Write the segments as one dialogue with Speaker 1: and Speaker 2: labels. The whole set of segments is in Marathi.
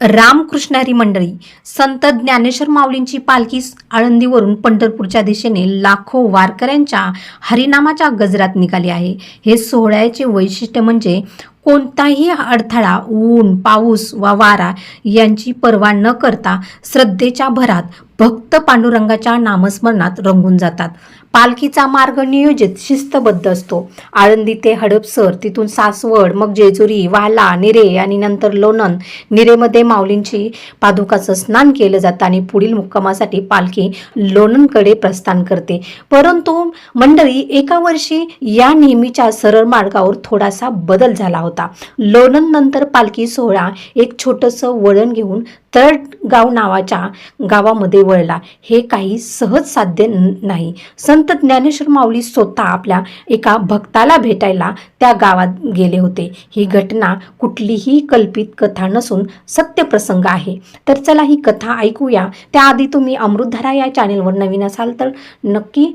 Speaker 1: रामकृष्णारी मंडळी संत ज्ञानेश्वर माऊलींची पालखी आळंदीवरून पंढरपूरच्या दिशेने लाखो वारकऱ्यांच्या हरिनामाच्या गजरात निघाली आहे. हे सोहळ्याचे वैशिष्ट्य म्हणजे कोणताही अडथळा ऊन पाऊस वा वारा यांची पर्वा न करता श्रद्धेच्या भरात भक्त पांडुरंगाच्या नामस्मरणात रंगून जातात. पालखीचा मार्ग नियोजित शिस्तबद्ध असतो. आळंदी ते हडपसर तिथून सासवड मग जेजुरी वाला निरे आणि नंतर लोणंद. निरेमध्ये माऊलींची पादुकाचं स्नान केलं जातं आणि पुढील मुक्कामासाठी पालखी लोणंदकडे प्रस्थान करते. परंतु मंडळी एका वर्षी या नेहमीच्या सरळ मार्गावर थोडासा बदल झाला होता. लोणंद नंतर पालखी सोहळा एक छोटंसं वळण घेऊन तळगाव नावाच्या गावामध्ये वळला. हे काही सहज साध्य न- नाही. संत ज्ञानेश्वर माऊली स्वतः आपल्या एका भक्ताला भेटायला त्या गावात गेले होते. ही घटना कुठलीही कल्पित कथा नसून सत्य प्रसंग आहे. तर चला ही कथा ऐकूया. त्याआधी तुम्ही अमृतधारा या चॅनेलवर नवीन असाल तर नक्की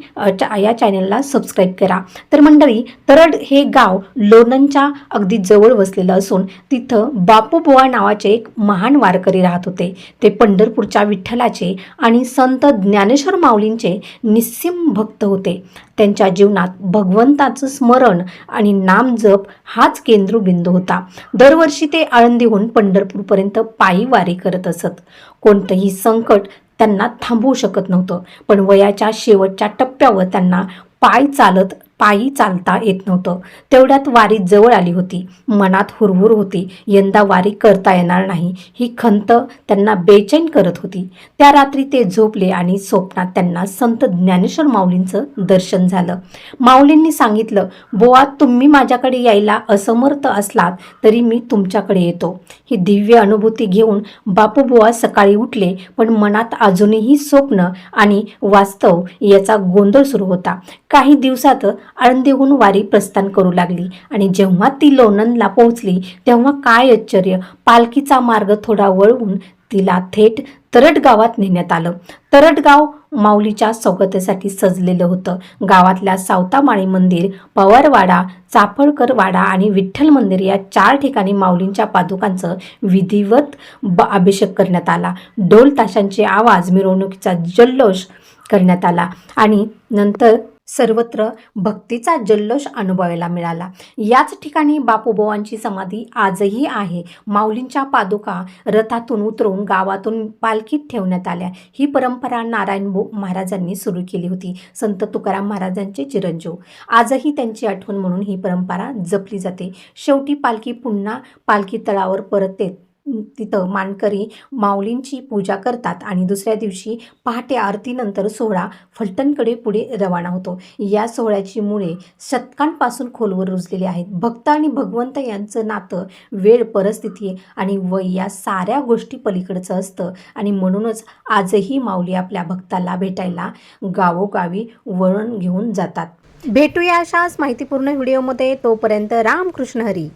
Speaker 1: या चॅनेलला सबस्क्राईब करा. तर मंडळी तरड हे गाव लोणंदच्या अगदी जवळ वसलेलं असून तिथं बापूबुवा नावाचे एक महान वारकरी राहत होते. ते पंढरपूरच्या विठ्ठलाचे आणि संत ज्ञानेश्वर माऊलींचे निस्सिम भक्त होते. त्यांच्या जीवनात भगवंताचं स्मरण आणि नाम जप हाच केंद्रबिंदू होता. दरवर्षी ते आळंदीहून पंढरपूरपर्यंत पायी वारी करत असत. कोणतंही संकट त्यांना थांबवू शकत नव्हतं. पण वयाच्या शेवटच्या टप्प्यावर त्यांना पाय चालत पायी चालता येत नव्हतं. तेवढ्यात वारी जवळ आली होती. मनात हुरहुर होती. यंदा वारी करता येणार नाही. ही खंत त्यांना बेचैन करत होती. त्या रात्री ते झोपले आणि स्वप्नात त्यांना संत ज्ञानेश्वर माऊलींचं दर्शन झालं. माऊलींनी सांगितलं बोआ तुम्ही माझ्याकडे यायला असमर्थ असलात तरी मी तुमच्याकडे येतो. ही दिव्य अनुभूती घेऊन बापू बोआ सकाळी उठले पण मनात अजूनही स्वप्न आणि वास्तव याचा गोंधळ सुरू होता. काही दिवसात आळंदीहून वारी प्रस्थान करू लागली. आणि जेव्हा ती लोणंदला पोहोचली तेव्हा काय आश्चर्य! पालखीचा मार्ग थोडा वळवून तिला थेट तरट गावात नेण्यात आलं. तरट गाव माऊलीच्या स्वागतासाठी सजलेलं होतं. गावातल्या सावतामाळी मंदिर पवारवाडा चाफळकर वाडा आणि विठ्ठल मंदिर या चार ठिकाणी माऊलींच्या पादुकांचं विधिवत ब अभिषेक करण्यात आला. ढोल ताशांचे आवाज मिरवणुकीचा जल्लोष करण्यात आला. आणि नंतर सर्वत्र भक्तीचा जल्लोष अनुभवायला मिळाला. याच ठिकाणी बापूबोवांची समाधी आजही आहे. माऊलींच्या पादुका रथातून उतरून गावातून पालखीत ठेवण्यात आल्या. ही परंपरा नारायण भो महाराजांनी सुरू केली होती. संत तुकाराम महाराजांचे चिरंजीव. आजही त्यांची आठवण म्हणून ही परंपरा जपली जाते. शेवटी पालखी पुन्हा पालखी तळावर परत येत तिथं मानकरी माऊलींची पूजा करतात आणि दुसऱ्या दिवशी पहाटे आरतीनंतर सोहळा फलटणकडे पुढे रवाना होतो. या सोहळ्याची मुळे शतकांपासून खोलवर रुजलेली आहेत. भक्त आणि भगवंत यांचं नातं वेळ परिस्थिती आणि वय या साऱ्या गोष्टी पलीकडचं असतं आणि म्हणूनच आजही माऊली आपल्या भक्ताला भेटायला गावोगावी वळण घेऊन जातात. भेटूया अशाच माहितीपूर्ण व्हिडिओमध्ये. तोपर्यंत रामकृष्ण हरी.